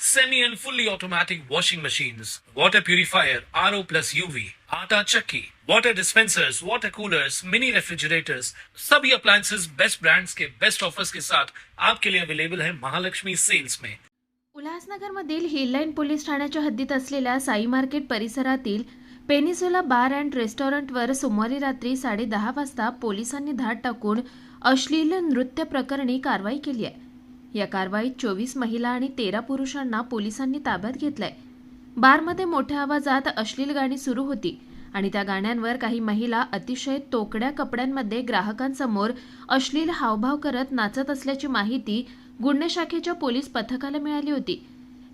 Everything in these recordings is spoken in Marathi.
semi and fully automatic washing machines, water purifier, RO plus UV, आटा चक्की, water dispensers, water coolers, mini refrigerators, सभी appliances बेस्ट ब्रांड्स के बेस्ट ऑफर्स के साथ आपके लिए अवेलेबल है महालक्ष्मी सेल्स में। उल्हासनगरमधील हिललाईन पोलीस ठाण्याच्या हद्दीत असलेल्या साई मार्केट परिसरातील पेनिसोला बार अँड रेस्टॉरंटवर सोमवारी रात्री साडेदहा वाजता पोलिसांनी धाड टाकून अश्लील नृत्य प्रकरणी कारवाई केली आहे. या कारवाईत चोवीस महिला आणि तेरा पुरुषांना पोलिसांनी ताब्यात घेतलंय. बारमध्ये मोठ्या आवाजात अश्लील गाणी सुरू होती आणि त्या गाण्यांवर काही महिला अतिशय तोकड्या कपड्यांमध्ये ग्राहकांसमोर अश्लील हावभाव करत नाचत असल्याची माहिती गुन्हे शाखेच्या पोलीस पथकाला मिळाली होती.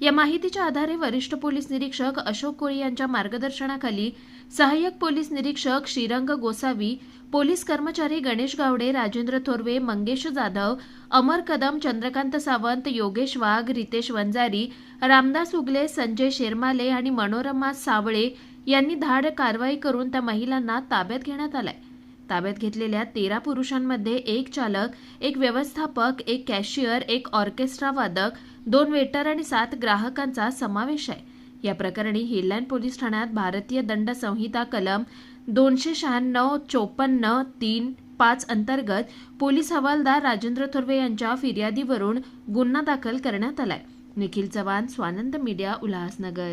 या माहितीच्या आधारे वरिष्ठ पोलीस निरीक्षक अशोक कोळी यांच्या मार्गदर्शनाखाली सहाय्यक पोलीस निरीक्षक श्रीरंग गोसावी पोलीस कर्मचारी गणेश गावडे राजेंद्र थोरवे मंगेश जाधव अमर कदम चंद्रकांत सावंत योगेश वाघ रितेश वंजारी रामदास उगले संजय शेरमाले आणि मनोरमा सावळे यांनी धाड कारवाई करून त्या महिलांना ताब्यात घेण्यात आलाय. ताब्यात घेतलेल्या तेरा पुरुषांमध्ये एक चालक एक व्यवस्थापक एक कॅशियर एक ऑर्केस्ट्रा वादक दोन वेटर आणि सात ग्राहकांचा समावेश आहे. या प्रकरणी हिललँड पोलीस ठाण्यात भारतीय दंड संहिता कलम दोनशे शहाण्णव चोपन्न तीन पाच अंतर्गत पोलीस हवालदार राजेंद्र थोरवे यांच्या फिर्यादीवरून गुन्हा दाखल करण्यात आलाय. निखिल चव्हाण स्वानंद मीडिया उल्हासनगर.